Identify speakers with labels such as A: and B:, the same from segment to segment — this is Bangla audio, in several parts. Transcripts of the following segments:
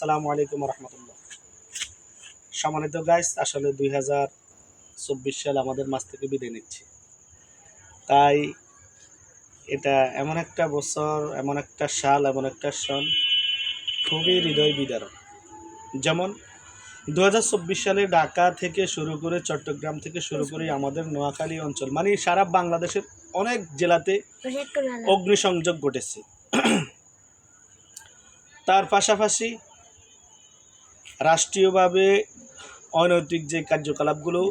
A: আসসালামু আলাইকুম রহমতুল্লাহ। সম্মানিত গাইস আসলে দুই হাজার চব্বিশ সাল আমাদের মাছ থেকে বিদায় নিচ্ছে। তাই এটা এমন একটা বছর এমন একটা সাল এমন একটা সন খুবই হৃদয় বিদারক। যেমন দু হাজার চব্বিশ সালে ঢাকা থেকে শুরু করে চট্টগ্রাম থেকে শুরু করে আমাদের নোয়াখালী অঞ্চল মানে সারা বাংলাদেশের অনেক জেলাতে অগ্নিসংযোগ ঘটেছে। তার পাশাপাশি রাষ্ট্রীয়ভাবে অনৈতিক যে কার্যকলাপগুলো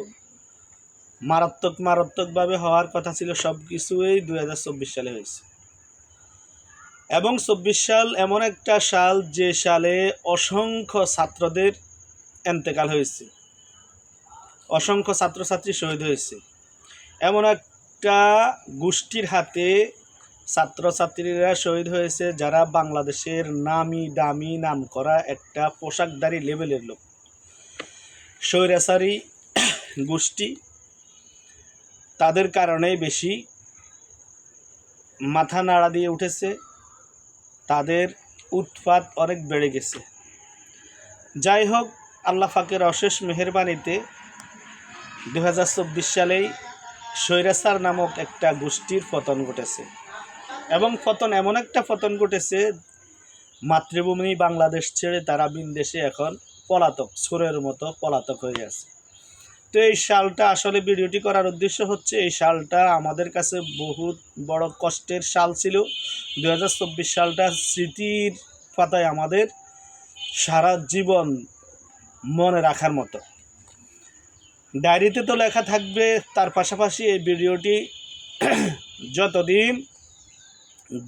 A: মারাত্মক মারাত্মকভাবে হওয়ার কথা ছিল সব কিছুই দুই হাজার চব্বিশ সালে হয়েছে। এবং চব্বিশ সাল এমন একটা সাল যে সালে অসংখ্য ছাত্রদের এন্তেকাল হয়েছে। অসংখ্য ছাত্রছাত্রী শহীদ হয়েছে। এমন একটা গোষ্ঠীর হাতে ছাত্রছাত্রীরা শহীদ হয়েছে যারা বাংলাদেশের নামি দামি নাম করা একটা পোশাকদারি লেভেলের লোক। স্বৈরাচারী গোষ্ঠী তাদের কারণেই বেশি মাথা নাড়া দিয়ে উঠেছে, তাদের উৎপাত অনেক বেড়ে গেছে। যাই হোক, আল্লাহ ফাকের অশেষ মেহরবানিতে দু হাজার চব্বিশ সালেই স্বৈরাচার নামক একটা গোষ্ঠীর পতন ঘটেছে। এবং ফতন এমন একটা ফতন ঘটেছে, মাতৃভূমি বাংলাদেশ ছেড়ে তারা বিনদেশে এখন পলাতক, সুরের মতো পলাতক হয়ে আছে। তো এই শালটা আসলে ভিডিওটি করার উদ্দেশ্য হচ্ছে, এই শালটা আমাদের কাছে বহুত বড় কষ্টের সাল ছিল। দু হাজার চব্বিশ সালটা স্মৃতির পাতায় আমাদের সারা জীবন মনে রাখার মতো। ডায়েরিতে তো লেখা থাকবে, তার পাশাপাশি এই ভিডিওটি যতদিন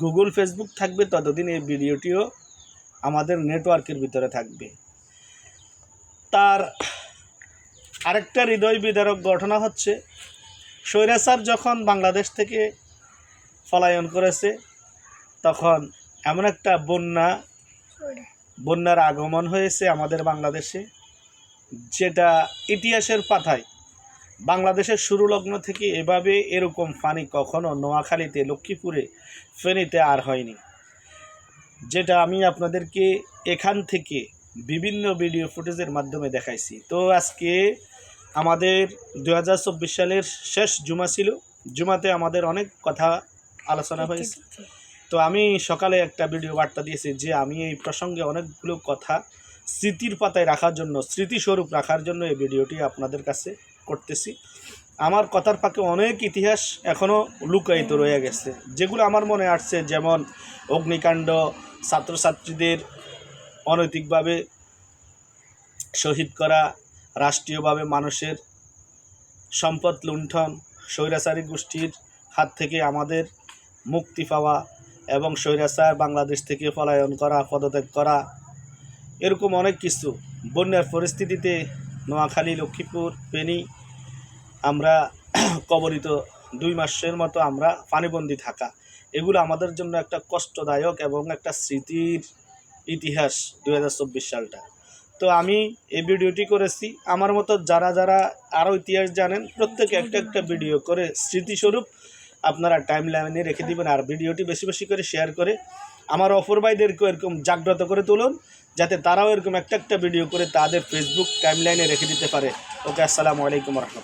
A: গুগল, ফেসবুক থাকবে, ততদিন এই ভিডিওটিও আমাদের নেটওয়ার্কের ভিতরে থাকবে। তার আরেকটা হৃদয় বিদারক ঘটনা হচ্ছে স্বৈরাচার যখন বাংলাদেশ থেকে পলায়ন করেছে, তখন এমন একটা বন্যা, বন্যার আগমন হয়েছে আমাদের বাংলাদেশে, যেটা ইতিহাসের পাতায় বাংলাদেশের শুরু লগ্ন থেকে এভাবে এরকম পানি কখনো নোয়াখালীতে লক্ষ্মীপুরে ফেনীতে আর হয়নি। যেটা আমি আপনাদেরকে এখান থেকে বিভিন্ন ভিডিও ফুটেজের মাধ্যমে দেখাইছি। তো আজকে আমাদের দু হাজার চব্বিশ সালের শেষ জুমা ছিল। জুমাতে আমাদের অনেক কথা আলোচনা হয়েছে। তো আমি সকালে একটা ভিডিও বার্তা দিয়েছি যে আমি এই প্রসঙ্গে অনেকগুলো কথা স্মৃতির পাতায় রাখার জন্য স্মৃতিস্বরূপ রাখার জন্য এই ভিডিওটি আপনাদের কাছে করতেছি। আমার কথার ফাঁকে অনেক ইতিহাস এখনও লুকায়িত রয়ে গেছে। যেগুলো আমার মনে আসছে, যেমন অগ্নিকাণ্ড, ছাত্রছাত্রীদের অনৈতিকভাবে শহীদ করা, রাষ্ট্রীয়ভাবে মানুষের সম্পদ লুণ্ঠন, স্বৈরাচারী গোষ্ঠীর হাত থেকে আমাদের মুক্তি পাওয়া এবং স্বৈরাচার বাংলাদেশ থেকে পলায়ন করা, পদত্যাগ করা, এরকম অনেক কিছু। বন্যার পরিস্থিতিতে নোয়াখালী, লক্ষ্মীপুর, ফেনী, আমরা কবরিত দুই মাসের মতো আমরা পানিবন্দি থাকা। এগুলো আমাদের জন্য একটা কষ্টদায়ক এবং একটা স্মৃতির ইতিহাস দু হাজার চব্বিশ সালটা। তো আমি এই ভিডিওটি করেছি। আমার মতো যারা যারা আরও ইতিহাস জানেন, প্রত্যেকে একটা একটা ভিডিও করে স্মৃতিস্বরূপ আপনারা টাইম লাইনে রেখে দিবেন আর ভিডিওটি বেশি বেশি করে শেয়ার করে আমার অপর ভাইদেরকেও এরকম জাগ্রত করে তুলুন, যাতে তারাও এরকম একটা একটা ভিডিও করে তাদের ফেসবুক টাইমলাইনে রেখে দিতে পারে। ওকে, আসসালামু আলাইকুম রহমতুল্লাহ।